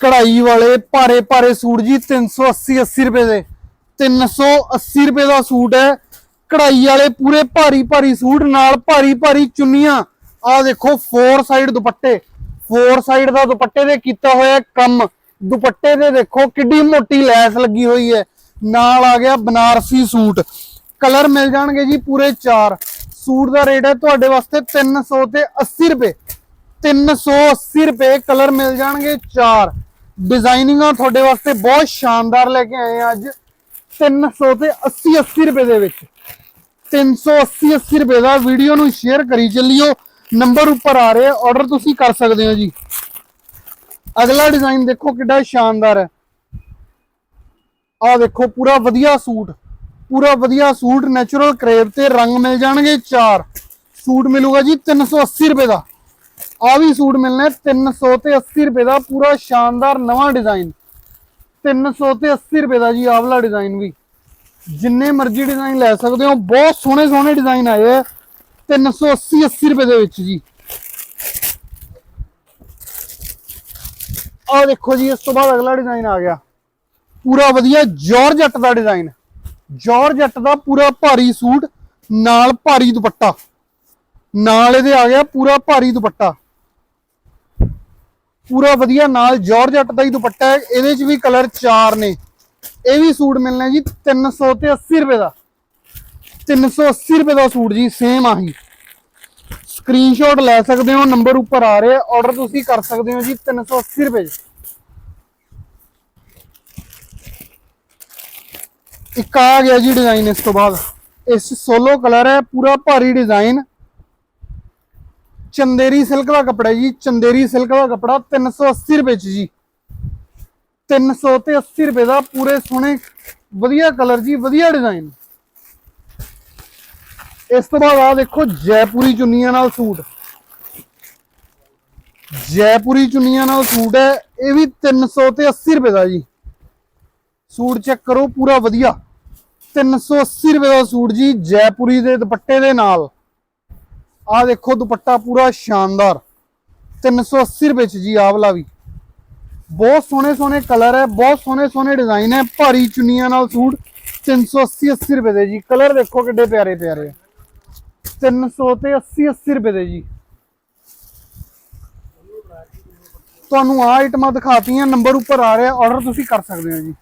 ਕਢਾਈ ਵਾਲੇ ਭਾਰੇ ਭਾਰੇ ਸੂਟ ਜੀ 380 80 ਰੁਪਏ ਦੇ। 380 ਰੁਪਏ ਦਾ ਸੂਟ ਹੈ। ਕਢਾਈ ਵਾਲੇ ਪੂਰੇ ਭਾਰੀ ਭਾਰੀ ਸੂਟ, ਨਾਲ ਭਾਰੀ ਭਾਰੀ ਚੁੰਨੀਆਂ। ਆਹ ਦੇਖੋ ਫੋਰ ਸਾਈਡ ਦੁਪੱਟੇ। ਫੋਰ ਸਾਈਡ ਦਾ ਦੁਪੱਟੇ ਦੇ ਕੀਤਾ ਹੋਇਆ ਕੰਮ। ਦੁਪੱਟੇ ਦੇ ਦੇਖੋ, ਕਿੱਡੀ ਮੋਟੀ ਲੈਸ ਲੱਗੀ ਹੋਈ ਹੈ। ਨਾਲ ਆ ਗਿਆ ਬਨਾਰਸੀ ਸੂਟ। ਕਲਰ ਮਿਲ ਜਾਣਗੇ ਜੀ ਪੂਰੇ 4 ਸੂਟ ਦਾ ਰੇਟ ਹੈ ਤੁਹਾਡੇ ਵਾਸਤੇ 300 ਤੇ 80 ਰੁਪਏ। 380 ਰੁਪਏ ਕਲਰ ਮਿਲ ਜਾਣਗੇ 4 ਡਿਜ਼ਾਈਨਿੰਗਾਂ ਤੁਹਾਡੇ ਵਾਸਤੇ ਬਹੁਤ ਸ਼ਾਨਦਾਰ ਲੈ ਕੇ ਆਏ ਆ ਅੱਜ। 300 ਤੇ 80 80 ਰੁਪਏ ਦੇ ਵਿੱਚ। 380 80 ਰੁਪਏ ਦਾ ਵੀਡੀਓ ਨੂੰ ਸ਼ੇਅਰ ਕਰੀ ਚੱਲਿਓ। ਨੰਬਰ ਉੱਪਰ ਆ ਰਿਹਾ ਆਰਡਰ ਤੁਸੀਂ ਕਰ ਸਕਦੇ ਹੋ ਜੀ। ਅਗਲਾ ਡਿਜ਼ਾਈਨ ਦੇਖੋ ਕਿੱਡਾ ਸ਼ਾਨਦਾਰ ਹੈ। ਆ ਦੇਖੋ, ਪੂਰਾ ਵਧੀਆ ਸੂਟ। ਪੂਰਾ ਵਧੀਆ ਸੂਟ ਨੈਚੁਰਲ ਕਰੇਪ ਤੇ ਰੰਗ ਮਿਲ ਜਾਣਗੇ ਚਾਰ। ਸੂਟ ਮਿਲੂਗਾ ਜੀ 380 ਰੁਪਏ ਦਾ। ਆ ਵੀ ਸੂਟ ਮਿਲਣਾ ਹੈ 300 ਤੇ 80 ਰੁਪਏ ਦਾ ਪੂਰਾ ਸ਼ਾਨਦਾਰ ਨਵਾਂ ਡਿਜ਼ਾਈਨ। 300 ਤੇ 80 ਰੁਪਏ ਦਾ ਜੀ ਆਹ ਵਾਲਾ ਡਿਜ਼ਾਈਨ ਵੀ। ਜਿੰਨੇ ਮਰਜ਼ੀ ਡਿਜ਼ਾਈਨ ਲੈ ਸਕਦੇ ਹੋ, ਬਹੁਤ ਸੋਹਣੇ ਸੋਹਣੇ ਡਿਜ਼ਾਈਨ ਆਏ ਆ 380 80 ਰੁਪਏ ਦੇ ਵਿੱਚ ਜੀ। ਆਹ ਦੇਖੋ ਜੀ, ਇਸ ਤੋਂ ਬਾਅਦ ਅਗਲਾ ਡਿਜ਼ਾਈਨ ਆ ਗਿਆ। ਪੂਰਾ ਵਧੀਆ ਜਾਰਜਟ ਦਾ ਡਿਜ਼ਾਈਨ। ਜਾਰਜਟ ਦਾ ਪੂਰਾ ਭਾਰੀ ਸੂਟ, ਨਾਲ ਭਾਰੀ ਦੁਪੱਟਾ। ਨਾਲ ਇਹਦੇ ਆ ਗਿਆ ਪੂਰਾ ਭਾਰੀ ਦੁਪੱਟਾ। ਪੂਰਾ ਵਧੀਆ ਨਾਲ ਜਾਰਜਟ ਦਾ ਹੀ ਦੁਪੱਟਾ ਹੈ, ਇਹਦੇ ਚ ਵੀ ਕਲਰ ਚਾਰ ਨੇ। ਇਹ ਵੀ ਸੂਟ ਮਿਲਣਾ ਜੀ 300 ਤੇ 80 ਰੁਪਏ ਦਾ। 380 ਰੁਪਏ ਦਾ ਸੂਟ ਜੀ ਸੇਮ ਆਹੀ। ਸਕਰੀਨਸ਼ਾਟ ਲੈ ਸਕਦੇ ਹੋ ਨੰਬਰ ਉੱਪਰ ਆ ਰਿਹਾ ਆਰਡਰ ਤੁਸੀਂ ਕਰ ਸਕਦੇ ਹੋ ਜੀ 380 ਰੁਪਏ 'ਚ। ਇੱਕ ਆ ਗਿਆ ਜੀ ਡਿਜ਼ਾਈਨ ਇਸ ਤੋਂ ਬਾਅਦ। ਇਸ ਸੋਲੋ ਕਲਰ ਹੈ, ਪੂਰਾ ਭਾਰੀ ਡਿਜ਼ਾਈਨ ਚੰਦੇਰੀ ਸਿਲਕ ਦਾ ਕੱਪੜਾ ਜੀ, ਚੰਦੇਰੀ ਸਿਲਕ ਦਾ ਕੱਪੜਾ 380 ਰੁਪਏ 'ਚ ਜੀ। 300 ਤੇ 80 ਰੁਪਏ ਦਾ ਪੂਰੇ ਸੋਹਣੇ, ਵਧੀਆ ਕਲਰ ਜੀ, ਵਧੀਆ ਡਿਜ਼ਾਈਨ ਇਸ ਤੋਂ ਬਾਅਦ ਆ ਦੇਖੋ ਜੈਪੁਰੀ ਚੁੰਨੀਆਂ ਨਾਲ ਸੂਟ। ਜੈਪੁਰੀ ਚੁੰਨੀਆਂ ਨਾਲ ਸੂਟ ਹੈ, ਇਹ ਵੀ 300 ਤੇ 80 ਰੁਪਏ ਦਾ ਜੀ। ਸੂਟ ਚੈੱਕ ਕਰੋ, ਪੂਰਾ ਵਧੀਆ। 380 ਰੁਪਏ ਦਾ ਸੂਟ ਜੀ, ਜੈਪੁਰੀ ਦੇ ਦੁਪੱਟੇ ਦੇ ਨਾਲ। ਆ ਦੇਖੋ ਦੁਪੱਟਾ ਪੂਰਾ ਸ਼ਾਨਦਾਰ। 380 ਰੁਪਏ ਚ ਜੀ ਆਹ ਵਾਲਾ ਵੀ। ਬਹੁਤ ਸੋਹਣੇ ਸੋਹਣੇ ਕਲਰ ਹੈ, ਬਹੁਤ ਸੋਹਣੇ ਸੋਹਣੇ ਡਿਜ਼ਾਈਨ ਹੈ, ਭਾਰੀ ਚੁੰਨੀਆਂ ਨਾਲ ਸੂਟ। 380 80 ਰੁਪਏ ਦੇ ਜੀ। ਕਲਰ ਦੇਖੋ ਕਿੱਡੇ ਪਿਆਰੇ ਪਿਆਰੇ 300 ਤੇ 80 80 ਰੁਪਏ ਦੇ ਜੀ। ਤੁਹਾਨੂੰ ਆ ਆਈਟਮਾਂ ਦਿਖਾਤੀਆਂ ਨੰਬਰ ਉੱਪਰ ਆ ਰਿਹਾ ਆਰਡਰ ਤੁਸੀਂ ਕਰ ਸਕਦੇ ਹੋ ਜੀ।